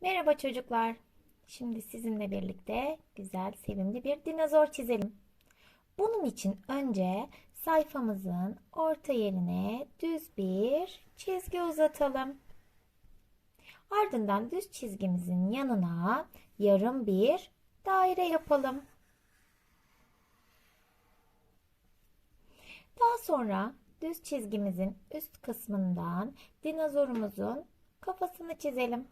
Merhaba çocuklar. Şimdi sizinle birlikte güzel, sevimli bir dinozor çizelim. Bunun için önce sayfamızın orta yerine düz bir çizgi uzatalım. Ardından düz çizgimizin yanına yarım bir daire yapalım. Daha sonra düz çizgimizin üst kısmından dinozorumuzun kafasını çizelim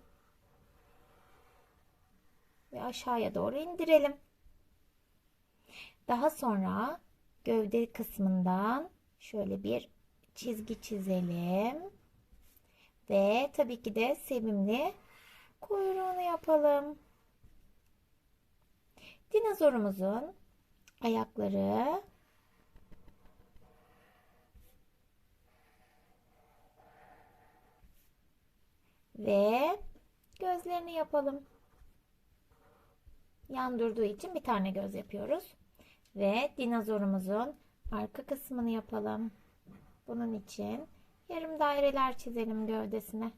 ve aşağıya doğru indirelim. Daha sonra gövde kısmından şöyle bir çizgi çizelim. Ve tabii ki de sevimli kuyruğunu yapalım. Dinozorumuzun ayakları ve gözlerini yapalım. Yan durduğu için bir tane göz yapıyoruz. Ve dinozorumuzun arka kısmını yapalım. Bunun için yarım daireler çizelim gövdesine.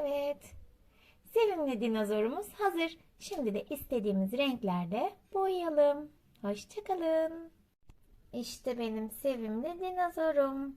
Evet. Sevimli dinozorumuz hazır. Şimdi de istediğimiz renklerde boyayalım. Hoşçakalın. İşte benim sevimli dinozorum.